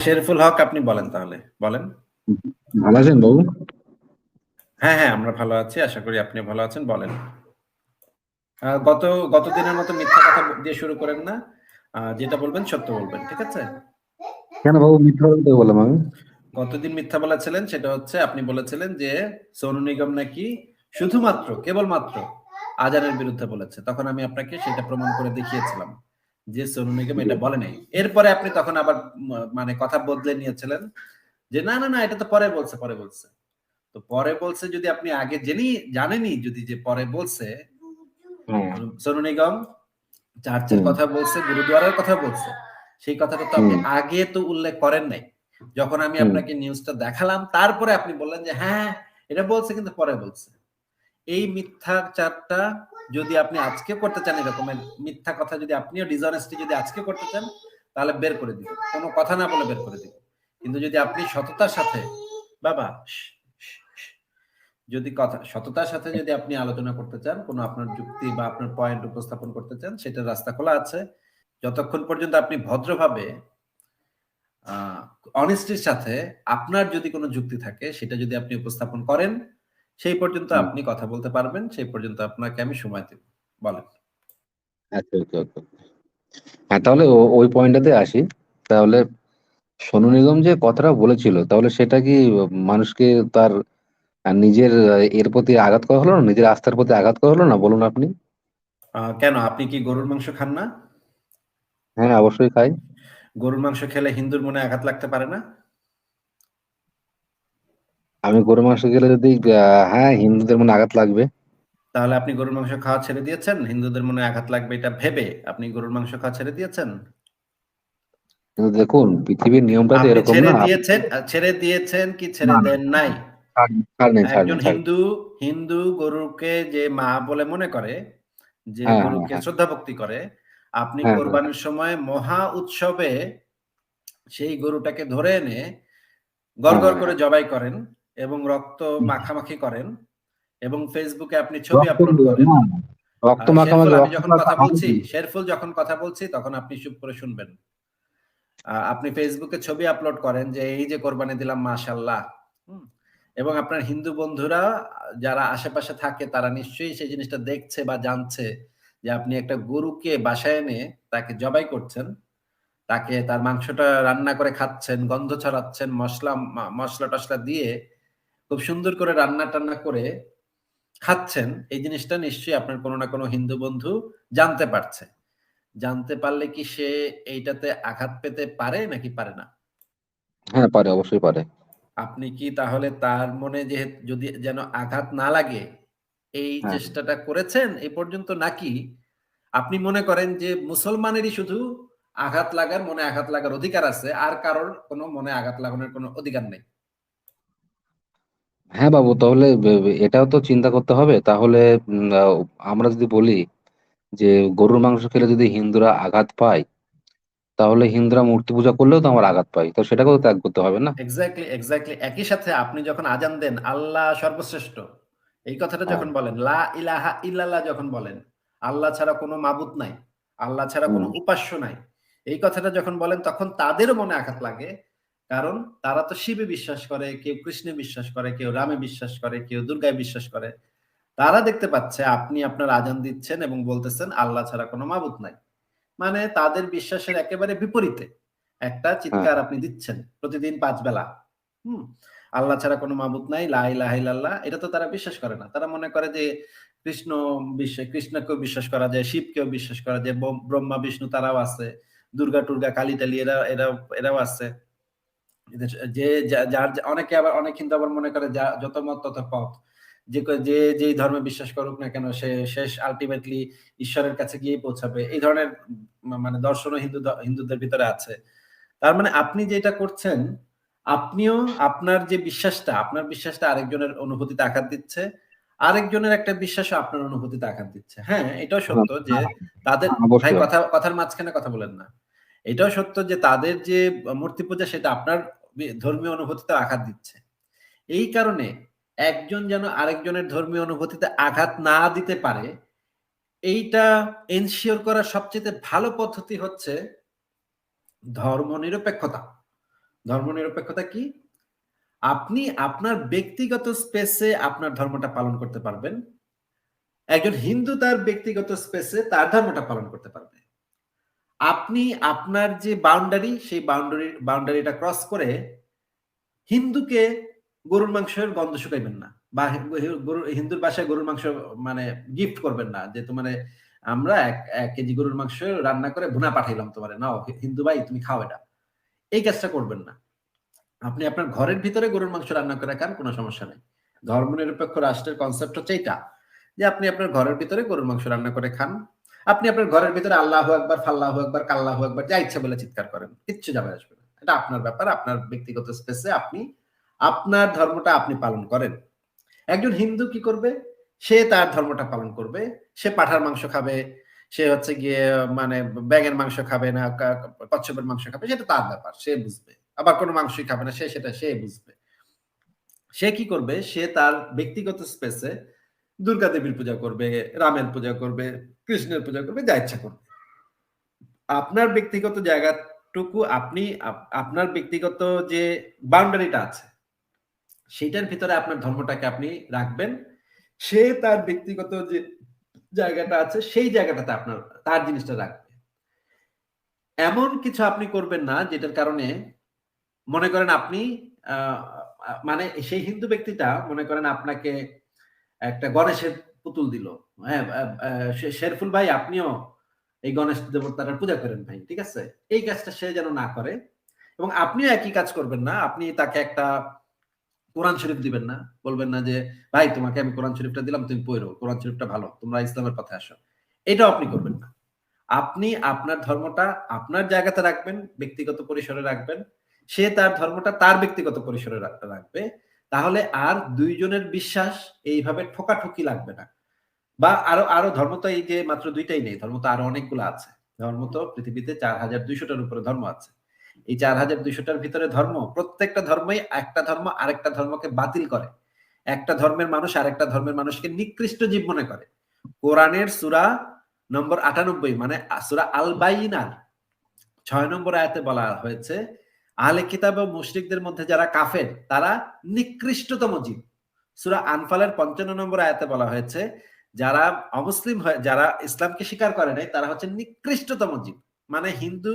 শেরফুল হক আপনি বলেন তাহলে। বলেন। ভালো আছেন বাবু? হ্যাঁ হ্যাঁ আমরা ভালো আছি আশা করি আপনি ভালো আছেন বলেন। গত গত দিনের মতো মিথ্যা কথা দিয়ে শুরু করেন না। যেটা বলবেন সত্য বলবেন ঠিক আছে? কেন বাবু মিথ্যা বলতে বললাম আমি? গতদিন মিথ্যা বলেছিলেন সেটা হচ্ছে আপনি বলেছিলেন যে সোনু নিগম নাকি শুধুমাত্র কেবলমাত্র আজানের বিরুদ্ধে বলেছে। তখন আমি আপনাকে সেটা প্রমাণ করে দেখিয়েছিলাম। যে সোনু নিগম এটা বলে নাই। এরপরে আপনি তখন আবার মানে কথা বদলে নিয়েছিলেন যে না না না এটা তো পরে বলছে পরে বলছে। তো পরে বলছে যদি আপনি আগে জেনি জানেনই যদি যে পরে বলছে হ্যাঁ সোনু নিগম চার্চের কথা বলছে গুরুদুয়ারের কথা বলছে। সেই কথাটা তো আপনি আগে তো উল্লেখ করেন নাই। যখন আমি আপনাকে নিউজটা দেখালাম তারপরে আপনি বললেন যে হ্যাঁ এটা বলছে কিন্তু পরে বলছে। এই মিথ্যাচারটা যদি আপনি আজকে করতে চান এরকমের মিথ্যা কথা যদি আপনিও ডিসঅনেস্টি যদি আজকে করতে চান, তাহলে বের করে দিব কোনো কথা না বলে বের করে দিব কিন্তু যদি আপনি সততার সাথে, বাবা যদি কথা, সততার সাথে যদি আপনি আলোচনা করতে চান, কোনো আপনার যুক্তি বা আপনার পয়েন্ট উপস্থাপন করতে চান, সেটা রাস্তা খোলা আছে। যতক্ষণ পর্যন্ত আপনি ভদ্রভাবে অনেস্টির সাথে আপনার যদি কোনো যুক্তি থাকে, সেটা যদি আপনি উপস্থাপন করেন সেই পর্যন্ত আপনি কথা বলতে পারবেন সেই পর্যন্ত আপনাকে আমি সময় দেব। বলেন। আচ্ছা ওকে ওকে। হ্যাঁ তাহলে ওই পয়েন্টটাতে আসি। তাহলে সোনু নিগম যে কথাটা বলেছিল তাহলে সেটা কি মানুষকে তার নিজের এর প্রতি আঘাত করা হলো না? নিজের আস্থার প্রতি আঘাত করা হলো না? বলুন আপনি। কেন? আপনি কি গরুর মাংস খান না? হ্যাঁ অবশ্যই খাই। গরুর মাংস খেলে হিন্দুর মনে আঘাত লাগতে পারে না? আমি গরুর মাংস খেলে যদি হ্যাঁ হিন্দুদের মনে আঘাত লাগবে তাহলে আপনি গরুর মাংস খাওয়া ছেড়ে দিয়েছেন হিন্দুদের মনে আঘাত লাগবে এটা ভেবে আপনি গরুর মাংস খাওয়া ছেড়ে দিয়েছেন কিন্তু দেখুন পৃথিবীর নিয়মটা তো এরকম না দিয়েছেন ছেড়ে দিয়েছেন কি ছেড়ে। দেন নাই একজন। হিন্দু হিন্দু গরুকে যে মা বলে মনে করে যে হ্যাঁ, গরুকে হ্যাঁ। শ্রদ্ধা ভক্তি করে আপনি হ্যাঁ, হ্যাঁ। কোরবানির সময় মহা উৎসবে সেই গরুটাকে ধরে এনে হ্যাঁ, করে জবাই করেন এবং রক্ত মাখামাখি করেন এবং ফেসবুকে আপনি ছবি আপলোড করেন। রক্ত মাখামাখি যখন কথা বলছি। শেরফুল যখন কথা বলছি তখন আপনি চুপ করে শুনবেন। আপনি ফেসবুকে ছবি আপলোড করেন যে এই যে কোরবানি দিলাম মাশাল্লাহ এবং আপনার হিন্দু বন্ধুরা যারা আশেপাশে থাকে তারা নিশ্চয়ই সেই জিনিসটা দেখছে বা জানছে যে আপনি একটা গরুকে বাসায় এনে তাকে জবাই করছেন। তাকে তার মাংসটা রান্না করে খাচ্ছেন গন্ধ ছড়াচ্ছেন মশলা মশলা টশলা দিয়ে খুব সুন্দর করে রান্না টান্না করে খাচ্ছেন এই জিনিসটা নিশ্চয়ই আপনার কোনো না কোনো হিন্দু বন্ধু জানতে পারছে। জানতে পারলে কি সে এইটাতে আঘাত পেতে পারে নাকি পারে না? হ্যাঁ পারে অবশ্যই পারে। আপনি কি তাহলে তার মনে যে যদি যেন আঘাত না লাগে এই হ্যাঁ। চেষ্টাটা করেছেন এই পর্যন্ত নাকি আপনি মনে করেন যে মুসলমানেরই শুধু আঘাত লাগার মনে আঘাত লাগার অধিকার আছে আর কারোর কোনো মনে আঘাত লাগানোর কোনো অধিকার নেই? হ্যাঁ বাবু তাহলে বে- বে- এটাও তো চিন্তা করতে হবে। তাহলে উম, আমরা যদি বলি যে গরুর মাংস খেলে যদি হিন্দুরা আঘাত পায় তাহলে হিন্দুরা মূর্তি পূজা করলেও তো আমার আঘাত পায় তো সেটাকেও ত্যাগ করতে হবে না? এক্স্যাক্টলি এক্স্যাক্টলি একই সাথে আপনি যখন আজান দেন আল্লাহ সর্বশ্রেষ্ঠ। এই কথাটা যখন বলেন লা ইলাহা ইল্লাল্লাহ যখন বলেন আল্লাহ ছাড়া কোনো মাবুদ নাই আল্লাহ ছাড়া কোনো হুম। উপাস্য নাই। এই কথাটা যখন বলেন তখন তাদেরও মনে আঘাত লাগে। কারণ তারা তো শিবে বিশ্বাস করে কেউ কৃষ্ণে বিশ্বাস করে কেউ রামে বিশ্বাস করে কেউ দুর্গায় বিশ্বাস করে। তারা দেখতে পাচ্ছে আপনি আপনার আজান দিচ্ছেন এবং বলতেছেন আল্লাহ ছাড়া কোনো মাবুত নাই। মানে তাদের বিশ্বাসের একেবারে বিপরীতে। একটা চিৎকার আপনি দিচ্ছেন প্রতিদিন পাঁচ বেলা। হুম? আল্লাহ ছাড়া কোনো মাবুত নাই লা ইলাহা ইল্লাল্লাহ। এটা তো তারা বিশ্বাস করে না। তারা মনে করে যে কৃষ্ণ বিশ্বাস কৃষ্ণকেও বিশ্বাস করা যায় শিবকেও বিশ্বাস করা যায় ব্রহ্মা বিষ্ণু তারাও আছে দুর্গা টুর্গা কালী টালি এরা এরা এরাও আছে। যে যার অনেকে আবার অনেক কিন্তু আবার মনে করে যত মত তত পথ। যে যে ধর্মে বিশ্বাস করুক না কেন সে শেষ আলটিমেটলি ঈশ্বরের কাছে গিয়ে পৌঁছাবে। এই ধরনের মানে দর্শনও হিন্দু হিন্দুদের ভিতরে আছে। তার মানে আপনি যেটা করছেন আপনিও আপনার যে বিশ্বাসটা আপনার বিশ্বাসটা আরেকজনের অনুভূতিতে আঘাত দিচ্ছে আরেকজনের একটা বিশ্বাসও আপনার অনুভূতিতে আঘাত দিচ্ছে। হ্যাঁ এটাও সত্য যে তাদের ভাই কথা কথার মাঝখানে কথা বলেন না। এটাও সত্য যে তাদের যে মূর্তি পূজা সেটা আপনার ধর্মীয় অনুভূতিতে আঘাত দিচ্ছে। এই কারণে একজন যেন আরেকজনের ধর্মীয় অনুভূতিতে আঘাত না দিতে পারে, এইটা এনশিওর করার সবচেয়ে ভালো পদ্ধতি হচ্ছে ধর্ম নিরপেক্ষতা ধর্মনিরপেক্ষতা কি? আপনি আপনার ব্যক্তিগত স্পেসে আপনার ধর্মটা পালন করতে পারবেন। একজন হিন্দু তার ব্যক্তিগত স্পেসে তার ধর্মটা পালন করতে পারবে। আপনি আপনার যে বাউন্ডারি সেই বাউন্ডারি বাউন্ডারিটা ক্রস করে হিন্দুকে গরুর মাংসের গন্ধ শুকাইবেন না বা হিন্দুর বাসায় গরুর মাংস মানে গিফট করবেন না। যে তোমার, আমরা এক কেজি গরুর মাংস রান্না করে ভুনা পাঠাইলাম তোমার। নাও হিন্দু ভাই, তুমি খাও এটা। এই কাজটা করবেন না। আপনি আপনার ঘরের ভিতরে গরুর মাংস রান্না করে খান, কোনো সমস্যা নেই। ধর্মনিরপেক্ষ রাষ্ট্রের কনসেপ্ট হচ্ছে এটা যে আপনি আপনার ঘরের ভিতরে গরুর মাংস রান্না করে খান। আপনি আপনার ঘরের ভিতরে আল্লাহ একবার ফাল্লাহ একবার কাল্লাহ একবার যা ইচ্ছা বলে চিৎকার করেন, কিচ্ছু যাবে আসবে না। এটা আপনার ব্যাপার, আপনার ব্যক্তিগত স্পেসে আপনি, আপনার ধর্মটা আপনি পালন করেন। একজন হিন্দু কি করবে? সে তার ধর্মটা পালন করবে। সে পাঠার মাংস খাবে, সে হচ্ছে গিয়ে মানে ব্যাঙের মাংস খাবে না কচ্ছপের মাংস খাবে, সেটা তার ব্যাপার, সে বুঝবে। আবার কোনো মাংসই খাবে না, সে সেটা সে বুঝবে। সে কি করবে? সে তার ব্যক্তিগত স্পেসে দুর্গা দেবীর পূজা করবে, রামের পূজা করবে, কৃষ্ণের পূজা করবে, যা ইচ্ছা করবে। আপনার ব্যক্তিগত জায়গাটুকু আপনি আপনার ব্যক্তিগত যে বাউন্ডারিটা আছে সেটার ভিতরে আপনার ধর্মটাকে আপনি রাখবেন। সে তার ব্যক্তিগত যে জায়গাটা আছে, সেই জায়গাটাতে আপনার, তার জিনিসটা রাখবে। এমন কিছু আপনি করবেন না, যেটার কারণে মনে করেন আপনি মানে সেই হিন্দু ব্যক্তিটা মনে করেন আপনাকে একটা গণেশের পুতুল দিল। হ্যাঁ শেরফুল ভাই, আপনিও এই গণেশ দেবতার পূজা করেন ভাই, ঠিক আছে? এই কাজটা সে যেন না করে এবং আপনিও একই কাজ করবেন না, আপনি তাকে একটা কোরআন শরীফ দিবেন না, বলবেন না যে, ভাই, তোমাকে আমি কোরআন শরীফটা দিলাম, তুমি পড়ো, কোরআন শরীফটা ভালো, তোমরা ইসলামের পথে আসো। এটাও আপনি করবেন না। আপনি আপনার ধর্মটা আপনার জায়গাতে রাখবেন, ব্যক্তিগত পরিসরে রাখবেন, সে তার ধর্মটা তার ব্যক্তিগত পরিসরে রাখবে। তাহলে আর দুইজনের বিশ্বাস এইভাবে ঠোকাঠুকি লাগবে না। বা আরও আরও ধর্ম তো এই যে মাত্র দুইটাই নেই, ধর্ম তো আরও অনেকগুলো আছে। ধর্ম তো পৃথিবীতে চার হাজার দুইশোটার উপরে ধর্ম আছে। এই চার হাজার দুইশোটার ভিতরে ধর্ম, প্রত্যেকটা ধর্মই একটা ধর্ম আরেকটা ধর্মকে বাতিল করে। একটা ধর্মের মানুষ আরেকটা ধর্মের মানুষকে নিকৃষ্ট জীব মনে করে। কোরআনের সুরা নম্বর আটানব্বই মানে সুরা আল বাইনার ছয় নম্বর আয়াতে বলা হয়েছে আহলে কিতাব ও মুশরিকদের মধ্যে যারা কাফের, তারা নিকৃষ্টতম জীব। সুরা আনফালের পঞ্চান্ন নম্বর আয়াতে বলা হয়েছে, যারা অমুসলিম যারা ইসলামকে স্বীকার করে নাই, তারা হচ্ছে নিকৃষ্টতম জীব। মানে হিন্দু,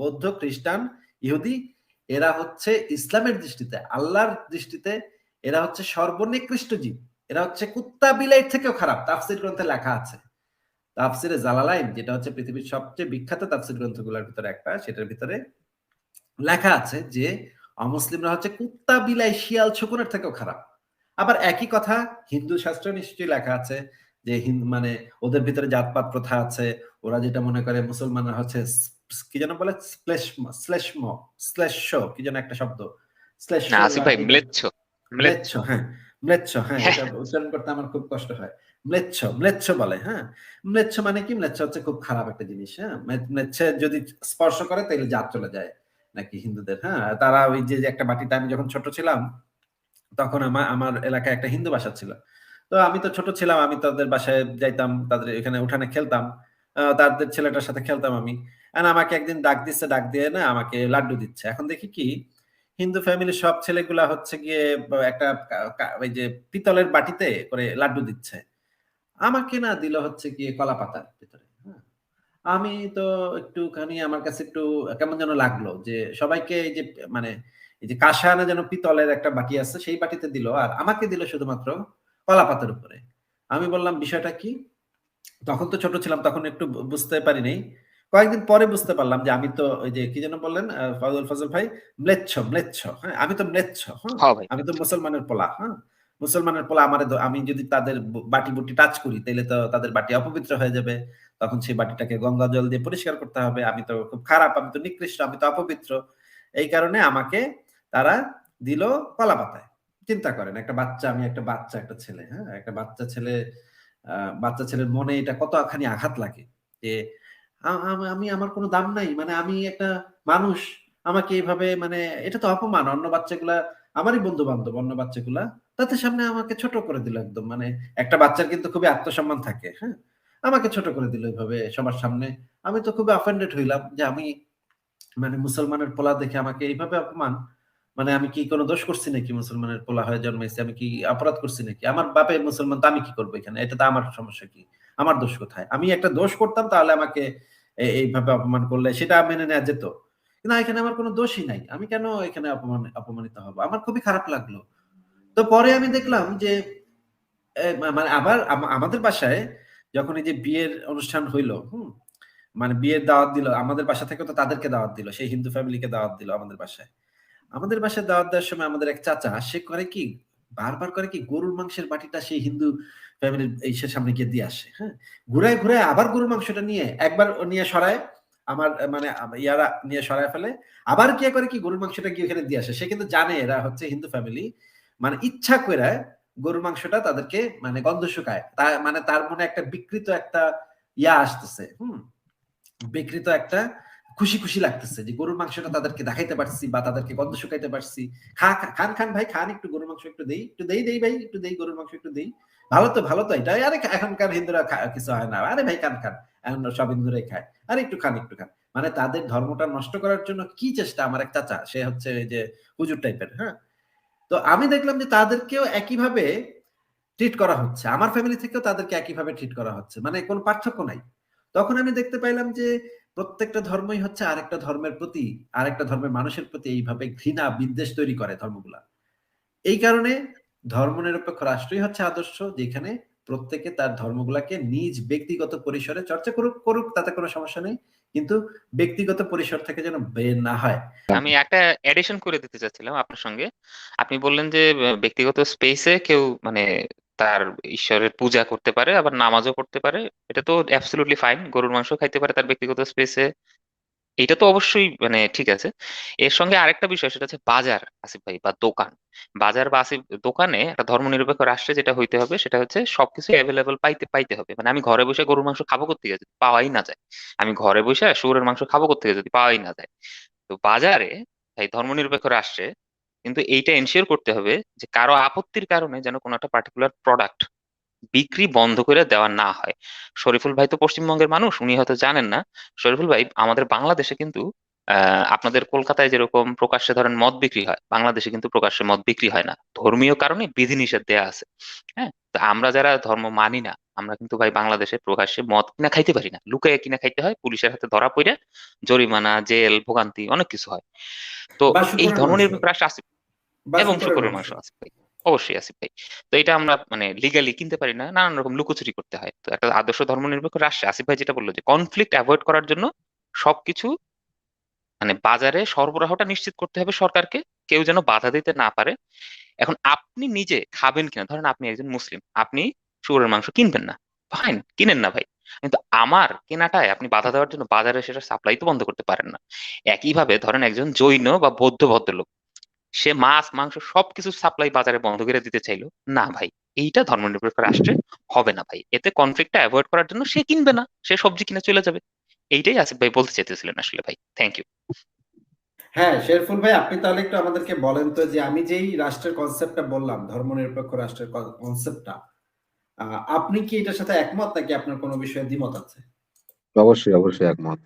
বৌদ্ধ, খ্রিস্টান, ইহুদি, এরা হচ্ছে ইসলামের দৃষ্টিতে, আল্লাহর দৃষ্টিতে এরা হচ্ছে সর্বনিকৃষ্ট জীব। এরা হচ্ছে কুত্তা বিলাই থেকেও খারাপ, তাফসির গ্রন্থে লেখা আছে। তাফসিরে জালালাইন, যেটা হচ্ছে পৃথিবীর সবচেয়ে বিখ্যাত তাফসির গ্রন্থগুলোর ভিতরে একটা, সেটার ভিতরে লেখা আছে যে অমুসলিমরা হচ্ছে কুত্তা বিলাই শিয়াল শকুনের থেকেও খারাপ। আবার একই কথা হিন্দু শাস্ত্র নিশ্চয়ই লেখা আছে যে মানে ওদের ভিতরে জাতপাত প্রথা আছে ওরা যেটা মনে করে মুসলমানরা হচ্ছে কি যেন বলে? শ্লেষ্ম শ্লেষ্য কি যেন একটা শব্দ। ম্লেচ্ছ হ্যাঁ ম্লেচ্ছ হ্যাঁ এটা উচ্চারণ করতে আমার খুব কষ্ট হয়। ম্লেচ্ছ ম্লেচ্ছ বলে হ্যাঁ। ম্লেচ্ছ মানে কি? ম্লেচ্ছ হচ্ছে খুব খারাপ একটা জিনিস হ্যাঁ। ম্লেচ্ছে যদি স্পর্শ করে তাহলে জাত চলে যায়। নাকি হিন্দুদের হ্যাঁ? তারা ওই যে একটা বাটিতে আমি যখন ছোট ছিলাম, তখন আমার আমার এলাকায় একটা হিন্দু বাসা ছিল। তো আমি তো ছোট ছিলাম, আমি তাদের বাসায় যাইতাম, তাদের এখানে উঠানে খেলতাম। তাদের ছেলেটার সাথে খেলতাম আমি। আমাকে একদিন ডাক দিচ্ছে ডাক দিয়ে না আমাকে লাড্ডু দিচ্ছে। এখন দেখি কি, হিন্দু ফ্যামিলির সব ছেলেগুলা হচ্ছে গিয়ে একটা ওই যে, পিতলের বাটিতে করে লাড্ডু দিচ্ছে। আমাকে না দিল হচ্ছে গিয়ে কলা পাতার ভিতরে। আমি তো একটুখানি আমার কাছে একটু কেমন যেন লাগল যে সবাইকে এই যে মানে এই যে কাশানা যেন পিতলের একটা বাটি আছে সেই বাটিতে দিল। আর আমাকে দিল শুধুমাত্র কলা পাতার উপরে। আমি বললাম বিষয়টা কি? তখন তো ছোট ছিলাম তখন একটু বুঝতে পারি পারিনি। কয়েকদিন পরে বুঝতে পারলাম যে আমি তো ওই যে কি যেন বললেন ফজল ফজল ভাই ম্লেচ্ছ ম্লেচ্ছ হ্যাঁ আমি তো ম্লেচ্ছ হ্যাঁ আমি তো মুসলমানের পোলা হ্যাঁ। মুসলমানের পোলা আমার আমি যদি তাদের বাটি বুটি টাচ করি তাহলে তো তাদের বাটি অপবিত্র হয়ে যাবে। তখন সেই বাটিটাকে গঙ্গা জল দিয়ে পরিষ্কার করতে হবে। আমি তো খুব খারাপ, আমি তো নিকৃষ্ট, আমি তো অপবিত্র। এই কারণে আমাকে তারা দিল কলা পাতায়। চিন্তা করেন, একটা বাচ্চা, আমি একটা বাচ্চা, একটা ছেলে হ্যাঁ? একটা বাচ্চা ছেলে বাচ্চা ছেলের মনে এটা কতখানি আঘাত লাগে যে আমি আমার কোনো দাম নাই মানে আমি একটা মানুষ, আমাকে এইভাবে মানে এটা তো অপমান। অন্য বাচ্চাগুলা আমারই বন্ধু বান্ধব অন্য বাচ্চাগুলা, তাদের সামনে আমাকে ছোট করে দিল একদম। মানে একটা বাচ্চার কিন্তু খুবই আত্মসম্মান থাকে হ্যাঁ? আমাকে ছোট করে দিল এইভাবে সবার সামনে। আমি তো খুবই অফেন্ডেড হইলাম যে আমি মানে মুসলমানের পোলা দেখে আমাকে এইভাবে অপমান মানে আমি কি কোনো দোষ করছি নাকি মুসলমানের পোলা হয়ে জন্মেছি আমি কি অপরাধ করছি নাকি? আমার বাপে মুসলমান, তো আমি কি করব এখানে? এটা তো আমার সমস্যা কি? আমার দোষ কোথায়? আমি একটা দোষ করতাম তাহলে আমাকে এইভাবে অপমান করলে, সেটা মেনে নেওয়া যেত। কিন্তু এখানে আমার কোনো দোষই নাই। আমি কেন এখানে অপমান, অপমানিত হব? আমার খুবই খারাপ লাগল। তো পরে আমি দেখলাম যে মানে আবার আমাদের বাসায় যখন এই যে বিয়ের অনুষ্ঠান হইল, হুম মানে বিয়ের দাওয়াত দিল, আমাদের বাসা থেকে তো তাদেরকে দাওয়াত দিল, সেই হিন্দু ফ্যামিলিকে দাওয়াত দিল আমাদের বাসায়। আমাদের বাসায় দাওয়াত দেওয়ার সময় আমাদের এক চাচা, সে করে কি, বারবার করে কি গরুর মাংসের বাটিটা সেই হিন্দু ফ্যামিলির, এই সামনে গিয়ে দিয়ে আসে হ্যাঁ? ঘুরায় ঘুরায় আবার গরুর মাংসটা নিয়ে একবার নিয়ে সরায় আমার মানে ইয়ারা নিয়ে সরায় ফেলে। আবার কি করে কি গরুর মাংসটা গিয়ে ওখানে দিয়ে আসে? সে কিন্তু জানে এরা হচ্ছে হিন্দু ফ্যামিলি মানে ইচ্ছা করে গরুর মাংসটা তাদেরকে মানে গন্ধ শুকায়। তা মানে তার মনে একটা বিকৃত একটা ইয়া আসতেছে, হুম? বিকৃত একটা খুশি খুশি লাগতেছে যে গরুর মাংসটা তাদেরকে দেখাইতে পারছি বা তাদেরকে গন্ধ শুকাইতে পারছি। খা- খান খান ভাই, খান, একটু গরুর মাংস একটু দেই একটু দেই দেই ভাই, একটু দেই, গরুর মাংস একটু দেই। ভালো তো ভালো তো এটা আরে এখনকার হিন্দুরা কিছু হয় না। আরে ভাই, খান খান। এখন সব হিন্দুরাই খায়। আরে একটু খান একটু খান। মানে তাদের ধর্মটা নষ্ট করার জন্য কি চেষ্টা? আমার এক চাচা, সে হচ্ছে যে হুজুর টাইপের হ্যাঁ? তো আমি দেখলাম যে তাদেরকেও একইভাবে ট্রিট করা হচ্ছে। আমার ফ্যামিলি থেকেও তাদেরকে একইভাবে ট্রিট করা হচ্ছে। মানে কোনো পার্থক্য নাই। তখন আমি দেখতে পাইলাম যে প্রত্যেকটা ধর্মই হচ্ছে আরেকটা ধর্মের প্রতি, আরেকটা ধর্মের মানুষের প্রতি এইভাবে ঘৃণা, বিদ্বেষ তৈরি করে ধর্মগুলা। এই কারণে ধর্মনিরপেক্ষ রাষ্ট্রই হচ্ছে আদর্শ, যেখানে প্রত্যেকে তার ধর্মগুলাকে নিজ ব্যক্তিগত পরিসরে চর্চা করুক করুক, তাতে কোনো সমস্যা নেই। কিন্তু ব্যক্তিগত পরিসর থেকে যেন বের না হয়। আমি একটা এডিশন করে দিতে চাচ্ছিলাম আপনার সঙ্গে। আপনি বললেন যে ব্যক্তিগত স্পেসে কেউ মানে তার ঈশ্বরের পূজা করতে পারে, আবার নামাজও পড়তে পারে। এটা তো অ্যাবসলিউটলি ফাইন গরুর মাংস খাইতে পারে, তার ব্যক্তিগত স্পেসে এটা তো অবশ্যই মানে ঠিক আছে। এর সঙ্গে আরেকটা বিষয়, সেটা হচ্ছে বাজার, আসিফ ভাই, বা দোকান। বাজার বা আসিফ, দোকানে একটা ধর্মনিরপেক্ষ রাষ্ট্রে যেটা হইতে হবে, সেটা হচ্ছে সবকিছু অ্যাভেলেবল পাইতে পাইতে হবে। মানে আমি ঘরে বসে গরুর মাংস খাব করতে যদি পাওয়াই না যায়? আমি ঘরে বসে শুয়োরের মাংস খাব করতে গেছি যদি পাওয়াই না যায়? তো বাজারে এই ধর্মনিরপেক্ষ রাষ্ট্রে কিন্তু এইটা এনশিওর করতে হবে যে কারও আপত্তির কারণে যেন কোনো একটা পার্টিকুলার প্রোডাক্ট বিক্রি বন্ধ করে দেওয়া না হয়। শরীফুল ভাই তো পশ্চিমবঙ্গের মানুষ উনি হয়তো জানেন না। শরীফুল ভাই আমাদের বাংলাদেশে কিন্তু আপনাদের কলকাতায় যেরকম প্রকাশ্যে ধরেন মদ বিক্রি হয় বাংলাদেশে কিন্তু প্রকাশ্যে মদ বিক্রি হয় না। ধর্মীয় কারণে বিধিনিষেধ দেয়া আছে। হ্যাঁ? তো আমরা যারা ধর্ম মানি না আমরা কিন্তু ভাই বাংলাদেশে প্রকাশ্যে মদ কিনা খাইতে পারি না। লুকাইয়া কিনা খাইতে হয় পুলিশের হাতে ধরা পড়ে জরিমানা জেল ভোগান্তি অনেক কিছু হয়। তো এই শুকরের ধর্মনিরপেক্ষ রাষ্ট্র আসিফ এবং শুকরের মাংস। ভাই অবশ্যই আসিফ ভাই। তো এটা আমরা মানে লিগালি কিনতে পারি না, নানান রকম লুকোচুরি করতে হয়। তো একটা আদর্শ ধর্মনিরপেক্ষ রাষ্ট্রে, আসিফ ভাই যেটা বলল যে কনফ্লিক্ট অ্যাভয়েড করার জন্য সবকিছু মানে বাজারে সরবরাহটা নিশ্চিত করতে হবে সরকারকে, কেউ যেন বাধা দিতে না পারে। এখন আপনি নিজে খাবেন কিনা, ধরেন আপনি একজন মুসলিম, আপনি শুকরের মাংস কিনবেন না। ফাইন কিনেন না ভাই। কিন্তু আমার কেনাটায় আপনি বাধা দেওয়ার জন্য বাজারে সেটা সাপ্লাই তো বন্ধ করতে পারেন না। একইভাবে ধরেন একজন জৈন বা বৌদ্ধ ভদ্রলোক সে মাছ মাংস সবকিছু সাপ্লাই বাজারে বন্ধ করে দিতে চাইলো। না ভাই এইটা ধর্মনিরপেক্ষ রাষ্ট্রে হবে না ভাই। এতে কনফ্লিক্টটা অ্যাভয়েড করার জন্য সে কিনবে না সে সবজি কিনে চলে যাবে। এইটাই আসিফ ভাই বলতে চাইতেছিলেন আসলে ভাই। থ্যাংক ইউ হ্যাঁ শেরফুল ভাই আপনি তাহলে একটু আমাদেরকে বলেন তো যে আমি যেই রাষ্ট্রের কনসেপ্টটা বললাম ধর্মনিরপেক্ষ রাষ্ট্রের কনসেপ্টটা আপনি কি এটার সাথে একমত নাকি আপনার কোনো বিষয়ে দ্বিমত আছে? অবশ্যই অবশ্যই একমত।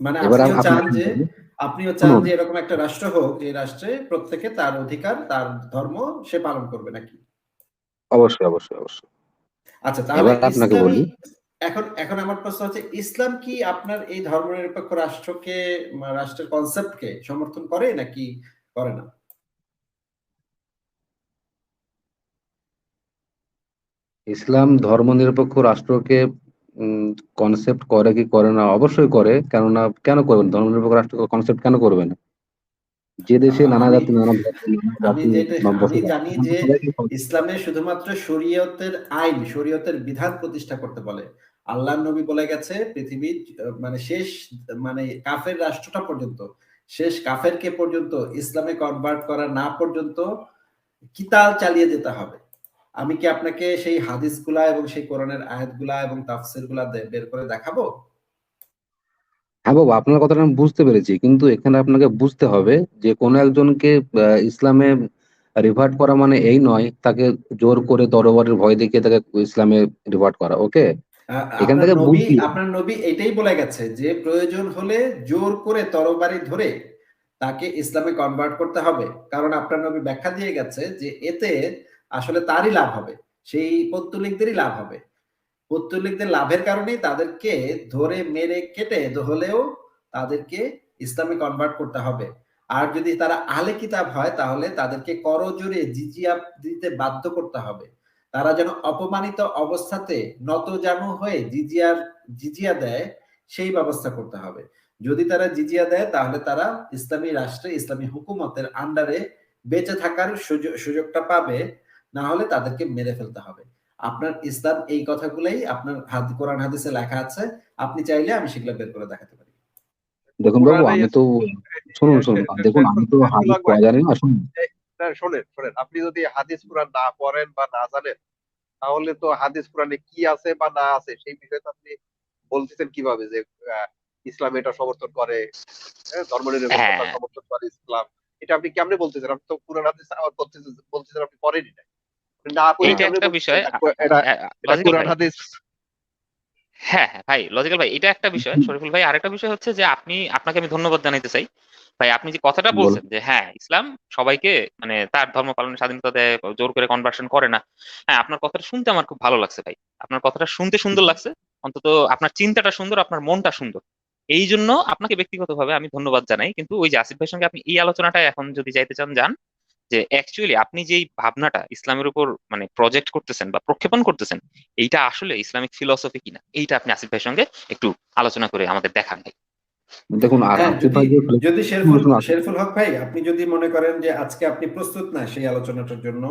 মানে এবার আপনিও আপ- চান যে আপনিও চান যে এরকম একটা রাষ্ট্র হোক যে রাষ্ট্রে প্রত্যেকে তার অধিকার তার ধর্ম সে পালন করবে নাকি? অবশ্যই অবশ্যই অবশ্যই। আচ্ছা তাহলে আপনাকে বলি। এখন এখন আমার প্রশ্ন হচ্ছে ইসলাম কি আপনার এই ধর্মনিরপেক্ষ রাষ্ট্রকে রাষ্ট্রের কনসেপ্টকে সমর্থন করে নাকি করে না? ইসলাম ধর্মনিরপেক্ষ রাষ্ট্রকে কনসেপ্ট করে কি করে না? অবশ্যই করে। কেননা কেন করবেন? ধর্মনিরপেক্ষ রাষ্ট্র কনসেপ্ট কেন করবে না? যে দেশে নানা জাতি নানা আমি জানি যে ইসলামে শুধুমাত্র শরীয়তের আইন শরীয়তের বিধান প্রতিষ্ঠা করতে বলে। আল্লাহ নবী বলে গেছে পৃথিবীর মানে শেষ মানে কাফের রাষ্ট্রটা পর্যন্ত শেষ কাফেরকে পর্যন্ত ইসলামে কনভার্ট করা না পর্যন্ত কিতাল চালিয়ে যেতে হবে। আমি কি আপনাকে সেই হাদিসগুলা এবং সেই কোরআনের আয়াতগুলা এবং তাফসিরগুলা বের করে দেখাবো? হ্যাঁ বাবু আপনার কথাটা আমি বুঝতে পেরেছি। কিন্তু এখানে আপনাকে বুঝতে হবে যে কোনো একজনকে ইসলামে রিভার্ট করা মানে এই নয় তাকে জোর করে তরবারের ভয় দেখিয়ে তাকে ইসলামে রিভার্ট করা ওকে এখান থেকে আপনার নবী এটাই বলে গেছে যে প্রয়োজন হলে জোর করে তরবারি ধরে তাকে ইসলামে কনভার্ট করতে হবে। কারণ আপনার নবী ব্যাখ্যা দিয়ে গেছে যে এতে আসলে তারই লাভ হবে। সেই পত্তলিকদেরই লাভ হবে। পত্তলিকদের লাভের কারণেই তাদেরকে ধরে মেরে কেটে হলেও তাদেরকে ইসলামে কনভার্ট করতে হবে। আর যদি তারা আলে কিতাব হয়, তাহলে তাদেরকে করজোরে জিজিয়া দিতে বাধ্য করতে হবে। তারা যেন অপমানিত অবস্থাতে নত জানু হয়ে জিজিয়ার, জিজিয়া দেয়, সেই ব্যবস্থা করতে হবে। যদি তারা জিজিয়া দেয়, তাহলে তারা ইসলামী রাষ্ট্রে, ইসলামী হুকুমতের আন্ডারে বেঁচে থাকার সুযোগ, সুযোগটা পাবে। না হলে তাদেরকে মেরে ফেলতে হবে। আপনার ইসলাম এই কথাগুলাই আপনার হাত কোরআন হাদিসে লেখা আছে। আপনি চাইলে আমি সেগুলো বের করে দেখাতে পারি। দেখুন বাবু আমি তো শুনুন শুনুন। দেখুন আমি তো হাদিস পড়া জানি না শুনুন। শোনেন শোনেন। আপনি যদি হাদিস কোরআন না পড়েন বা না জানেন তাহলে তো হাদিস কোরআনে কি আছে বা না আছে সেই বিষয়ে তো আপনি বলতেছেন কীভাবে যে আহ, ইসলাম এটা সমর্থন করে হ্যাঁ, ধর্মনিরপেক্ষতা হ্যাঁ। সমর্থন করে ইসলাম। এটা আপনি কেমনে বলতেছেন? আপনি তো কোরআন হাদিস বলতেছেন বলতেছেন আপনি পড়েনি না একটা বিষয় কোরআন হাদিস। হ্যাঁ হ্যাঁ ভাই লজিক্যাল ভাই এটা একটা বিষয় শরীফুল ভাই। আরেকটা বিষয় হচ্ছে যে আপনি আপনাকে আমি ধন্যবাদ জানাইতে চাই। ভাই আপনি যে কথাটা বলছেন যে হ্যাঁ ইসলাম সবাইকে মানে তার ধর্ম পালনের স্বাধীনতা দেয় জোর করে কনভার্সন করে না। হ্যাঁ আপনার কথাটা শুনতে আমার খুব ভালো লাগছে ভাই। আপনার কথাটা শুনতে সুন্দর লাগছে। অন্তত আপনার চিন্তাটা সুন্দর আপনার মনটা সুন্দর। এই জন্য আপনাকে ব্যক্তিগতভাবে আমি ধন্যবাদ জানাই। কিন্তু ওই যে আসিফ ভাইয়ের সঙ্গে আপনি এই আলোচনাটা এখন যদি যাইতে চান যান যে অ্যাকচুয়ালি আপনি যেই ভাবনাটা ইসলামের উপর মানে প্রজেক্ট করতেছেন বা প্রক্ষেপণ করতেছেন এইটা আসলে ইসলামিক ফিলসফি কিনা এইটা আপনি আসিফ ভাইয়ের সঙ্গে একটু আলোচনা করে আমাদের দেখান ভাই দেখুন আর হ্যাঁ, যদি শেরফুল শেরফুল হক ভাই আপনি যদি মনে করেন যে আজকে আপনি প্রস্তুত না সেই আলোচনাটার জন্য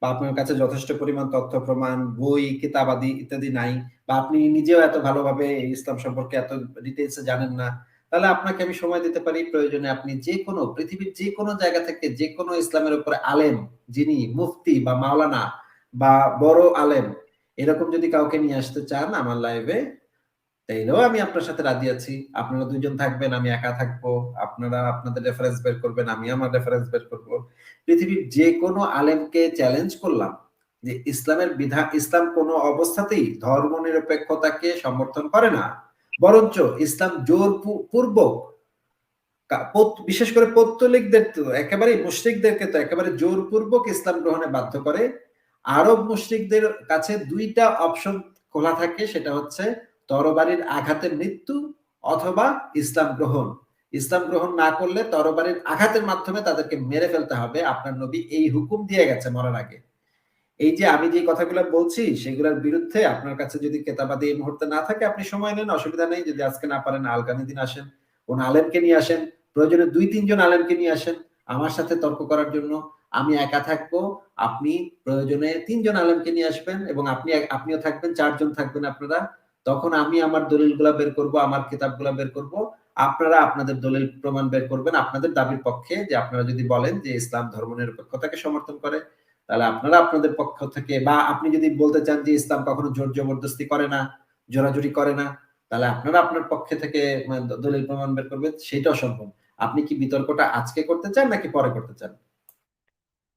বা আপনার কাছে যথেষ্ট পরিমাণ তথ্য প্রমাণ বই কিতাব আদি ইত্যাদি নাই বা আপনি নিজেও এত ভালোভাবে ইসলাম সম্পর্কে এত ডিটেলসে জানেন না তাহলে আপনাকে আমি সময় দিতে পারি, প্রয়োজনে আপনি যে কোনো, পৃথিবীর যে কোনো জায়গা থেকে যে কোনো ইসলামের উপরে আলেম, যিনি মুফতি বা মাওলানা বা বড় আলেম, এরকম যদি কাউকে নিয়ে আসতে চান আমার লাইভে তাইলেও আমি আপনার সাথে রাজি আছি। আপনারা দুইজন থাকবেন, আমি একা থাকব। আপনারা আপনাদের রেফারেন্স বের করবেন, আমি আমার রেফারেন্স বের করব। পৃথিবীর যে কোনো আলেমকে চ্যালেঞ্জ করলাম যে ইসলামের বিধান ইসলাম কোনো অবস্থাতেই ধর্ম নিরপেক্ষতাকে সমর্থন করে না। বরঞ্চ ইসলাম জোর পূর্বক বিশেষ করে পৌত্তলিকদের তো একেবারে মুশরিকদেরকে তো একেবারে জোরপূর্বক ইসলাম গ্রহণে বাধ্য করে। আরব মুশরিকদের কাছে দুইটা অপশন খোলা থাকে, সেটা হচ্ছে তরবারির আঘাতে মৃত্যু অথবা ইসলাম গ্রহণ। ইসলাম গ্রহণ না করলে তরবারির আঘাতের মাধ্যমে তাদেরকে মেরে ফেলতে হবে। আপনার নবী এই হুকুম দিয়ে গেছে মরার আগে। এই যে আমি যে কথাগুলো বলছি, সেগুলোর বিরুদ্ধে আপনার কাছে যদি কেতাবাদি এই মুহূর্তে না থাকে, আপনি সময় নেন, অসুবিধা নেই। যদি আজকে না পারেন আলকানি দিন আসেন, কোন আলেমকে নিয়ে আসেন, প্রয়োজনে দুই, তিনজন আলেমকে নিয়ে আসেন, আমার সাথে তর্ক করার জন্য আমি একা থাকব, আপনি প্রয়োজনে তিনজন আলেমকে নিয়ে আসবেন এবং আপনি, আপনিও থাকবেন, চারজন থাকবেন আপনারা। তখন আমি আমার দলিল দলিলগুলা বের করব, আমার কিতাবগুলা বের করব, আপনারা আপনাদের দলিল প্রমাণ বের করবেন, আপনাদের দাবির পক্ষে যে আপনারা যদি বলেন যে ইসলাম ধর্ম নিরপেক্ষতাকে সমর্থন করে তাহলে আপনারা আপনাদের পক্ষ থেকে বা আপনি যদি বলতে চান যে ইসলাম কখনো জোর জবরদস্তি করে না, জোরাজুরি করে না, তাহলে আপনারা আপনার পক্ষে থেকে মানে দলিল প্রমাণ বের করবেন, সেটাও সম্ভব। আপনি কি বিতর্কটা আজকে করতে চান নাকি পরে করতে চান?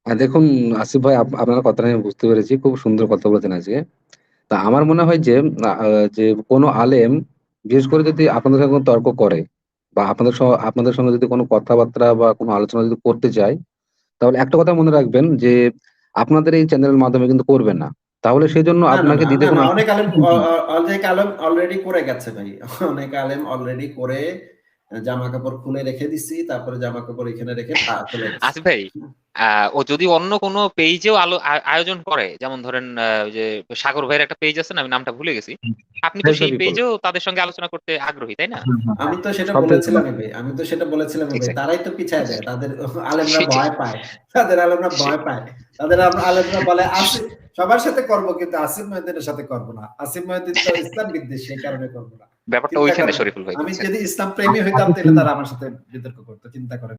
দেখুন, আসিফ ভাই আপনার কথাটা আমি বুঝতে পেরেছি, খুব সুন্দর কথা বলেছেন আজকে। তা আমার মনে হয় যে যে কোনো আলেম, বিশেষ করে যদি আপনাদের সঙ্গে তর্ক করে বা আপনাদের আপনাদের সঙ্গে যদি কোনো কথাবার্তা বা কোনো আলোচনা যদি করতে চায়, তাহলে একটা কথা মনে রাখবেন যে আপনাদের এই চ্যানেলের মাধ্যমে কিন্তু করবে না। তাহলে সেই জন্য আপনাকে দিতে হবে কোনো অনেক আলেম অলরেডি করে গেছে ভাই। অনেক আলেম অলরেডি করে জামা কাপড় খুলে রেখে দিছি তারপরে জামা কাপড় এখানে রেখে আসিফ ভাই আহ, ও যদি অন্য কোনো পেজেও আলো আয়োজন করে যেমন ধরেন যে সাগর ভাইয়ের একটা পেজ আছে না আমি নামটা ভুলে গেছি। আপনি তো সেই পেজেও তাদের সঙ্গে আলোচনা করতে আগ্রহী তাই না? আমি তো সেটা বলেছিলাম ভাই আমি তো সেটা বলেছিলাম ভাই তারাই তো পিছায় দেয় তাদের আলেমরা ভয় পায় তাদের আলেমরা ভয় পায় তাদের আলেমরা বলে আসিফ সবার সাথে করব কিন্তু আসিফ মহিউদ্দিনের সাথে করব না আসিফ মহিউদ্দিন তো ইসলাম বিদ্বেষ সেই কারণে করব না। ব্যাপারটা ওইখানে। শরীফুল ভাই আমি যদি ইসলাম প্রেমী হইতাম তাহলে তারা আমার সাথে বিতর্ক করতো চিন্তা করেন